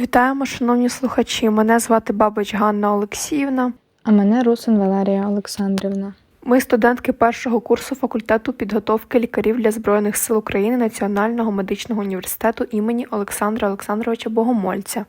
Вітаємо, шановні слухачі. Мене звати Бабич Ганна Олексіївна. А мене Русин Валерія Олександрівна. Ми студентки першого курсу факультету підготовки лікарів для Збройних сил України Національного медичного університету імені Олександра Олександровича Богомольця.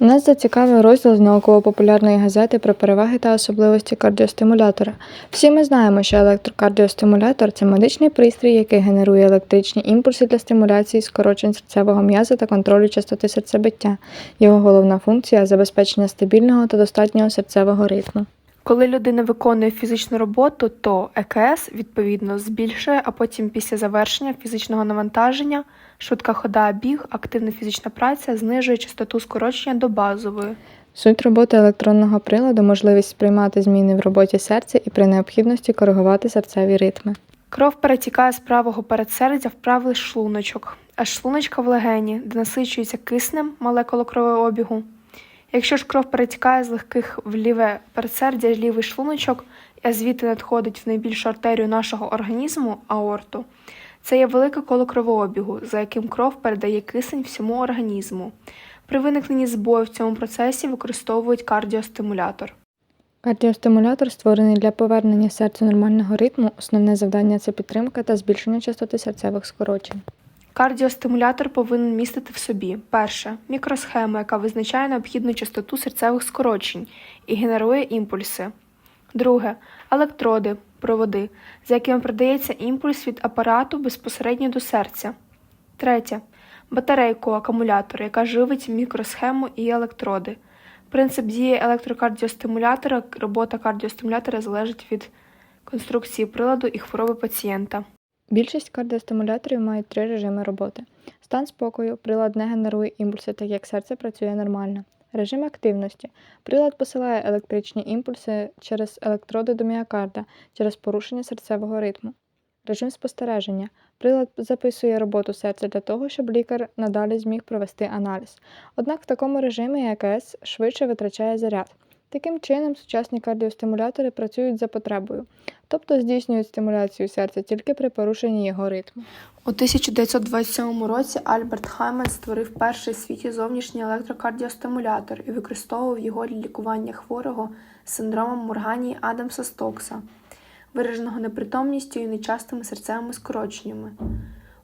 Нас зацікавив розділ з науково-популярної газети про переваги та особливості кардіостимулятора. Всі ми знаємо, що електрокардіостимулятор це медичний пристрій, який генерує електричні імпульси для стимуляції скорочень серцевого м'яза та контролю частоти серцебиття. Його головна функція забезпечення стабільного та достатнього серцевого ритму. Коли людина виконує фізичну роботу, то ЕКС відповідно збільшує, а потім після завершення фізичного навантаження, швидка хода, біг, активна фізична праця знижує частоту скорочення до базової. Суть роботи електронного приладу можливість сприймати зміни в роботі серця і при необхідності коригувати серцеві ритми. Кров перетікає з правого передсердя в правий шлуночок, а шлуночка в легені, де насичується киснем молекула кровообігу. Якщо ж кров перетікає з легких в ліве передсердя, лівий шлуночок, а звідти надходить в найбільшу артерію нашого організму аорту, це є велике коло кровообігу, за яким кров передає кисень всьому організму. При виникненні збою в цьому процесі використовують кардіостимулятор. Кардіостимулятор створений для повернення серцю нормального ритму. Основне завдання це підтримка та збільшення частоти серцевих скорочень. Кардіостимулятор повинен містити в собі перше мікросхему, яка визначає необхідну частоту серцевих скорочень і генерує імпульси. Друге електроди, проводи, за якими передається імпульс від апарату безпосередньо до серця. Третє батарейку акумулятора, яка живить мікросхему і електроди. Принцип дії електрокардіостимулятора, робота кардіостимулятора залежить від конструкції приладу і хвороби пацієнта. Більшість кардіостимуляторів мають три режими роботи. Стан спокою прилад не генерує імпульси, так як серце працює нормально. Режим активності. Прилад посилає електричні імпульси через електроди до міокарда через порушення серцевого ритму. Режим спостереження. Прилад записує роботу серця для того, щоб лікар надалі зміг провести аналіз. Однак в такому режимі ЕКС швидше витрачає заряд. Таким чином, сучасні кардіостимулятори працюють за потребою, тобто здійснюють стимуляцію серця тільки при порушенні його ритму. У 1927 році Альберт Хаймен створив перший в світі зовнішній електрокардіостимулятор і використовував його для лікування хворого з синдромом Морганії Адамса Стокса, вираженого непритомністю і нечастими серцевими скороченнями.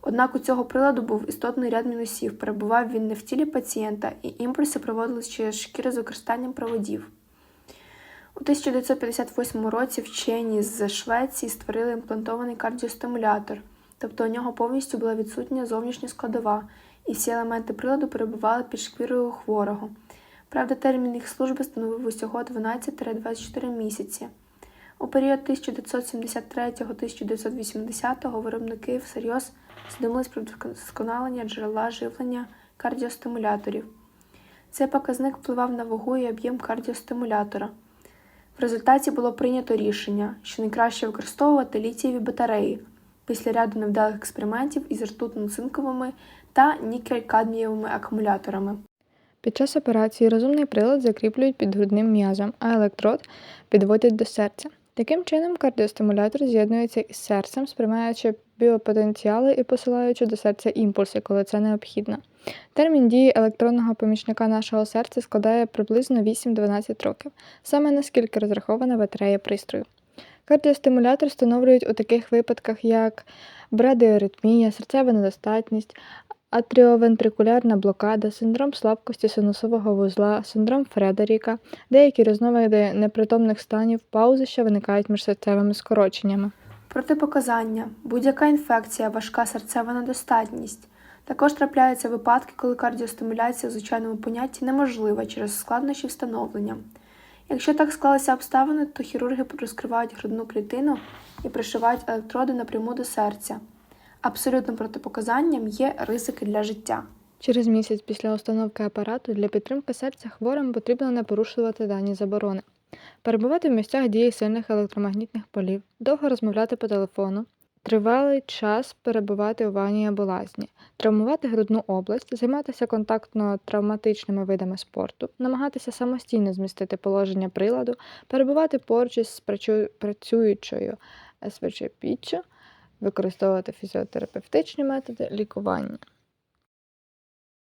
Однак у цього приладу був істотний ряд мінусів. Перебував він не в тілі пацієнта, і імпульси проводились через шкіру з використанням проводів. У 1958 році вчені з Швеції створили імплантований кардіостимулятор, тобто у нього повністю була відсутня зовнішня складова, і всі елементи приладу перебували під шкірою хворого. Правда, термін їх служби становив усього 12-24 місяці. У період 1973-1980 виробники всерйоз задумались про вдосконалення джерела живлення кардіостимуляторів. Цей показник впливав на вагу і об'єм кардіостимулятора. В результаті було прийнято рішення, що найкраще використовувати літієві батареї після ряду невдалих експериментів із ртутно-цинковими та нікель-кадмієвими акумуляторами. Під час операції розумний прилад закріплюють під грудним м'язом, а електрод підводять до серця. Таким чином, кардіостимулятор з'єднується із серцем, сприймаючи біопотенціали і посилаючи до серця імпульси, коли це необхідно. Термін дії електронного помічника нашого серця складає приблизно 8-12 років, саме наскільки розрахована батарея пристрою. Кардіостимулятор встановлюють у таких випадках, як брадіоритмія, серцева недостатність, атріовентрикулярна блокада, синдром слабкості синусового вузла, синдром Фредеріка, деякі різновиди непритомних станів, паузи, що виникають між серцевими скороченнями. Протипоказання будь-яка інфекція, важка серцева недостатність. Також трапляються випадки, коли кардіостимуляція в звичайному понятті неможлива через складнощі встановлення. Якщо так склалися обставини, то хірурги розкривають грудну клітину і пришивають електроди напряму до серця. Абсолютним протипоказанням є ризики для життя. Через місяць після установки апарату для підтримки серця хворим потрібно не порушувати дані заборони, перебувати в місцях дії сильних електромагнітних полів, довго розмовляти по телефону, тривалий час перебувати у ванні або лазні, травмувати грудну область, займатися контактно-травматичними видами спорту, намагатися самостійно змістити положення приладу, перебувати поруч із працю- працюючою СВЧ піччю, використовувати фізіотерапевтичні методи лікування.